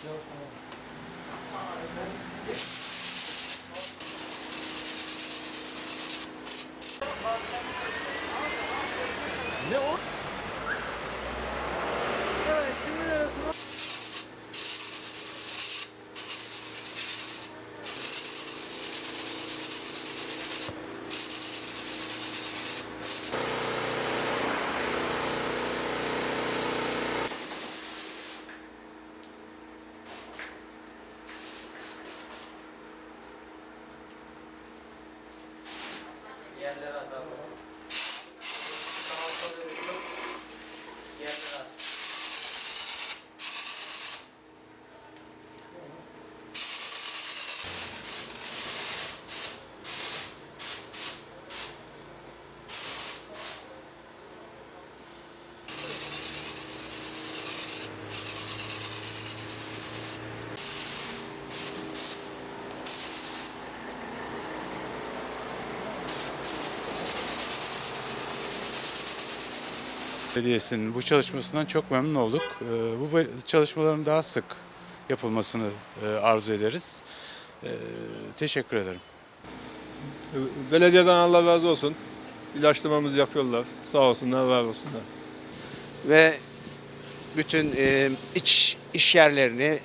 Still. Cehenneme azabı. Belediyesi'nin bu çalışmasından çok memnun olduk. Ee, Bu çalışmaların daha sık yapılmasını e, arzu ederiz. Ee, Teşekkür ederim. Belediyeden Allah razı olsun. İlaçlamamızı yapıyorlar. Sağ olsunlar, var olsunlar. ve bütün e, iç iş yerlerini,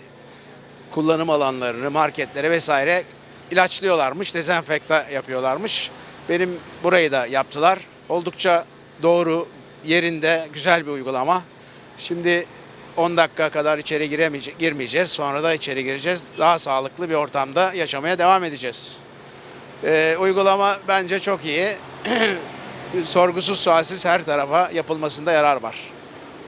kullanım alanlarını, marketleri vesaire ilaçlıyorlarmış, dezenfekta yapıyorlarmış. Benim burayı da yaptılar. Oldukça doğru, yerinde, güzel bir uygulama. Şimdi 10 dakika kadar içeri girmeyeceğiz. Sonra da içeri gireceğiz. Daha sağlıklı bir ortamda yaşamaya devam edeceğiz. E, uygulama bence çok iyi. Sorgusuz sualsiz her tarafa yapılmasında yarar var.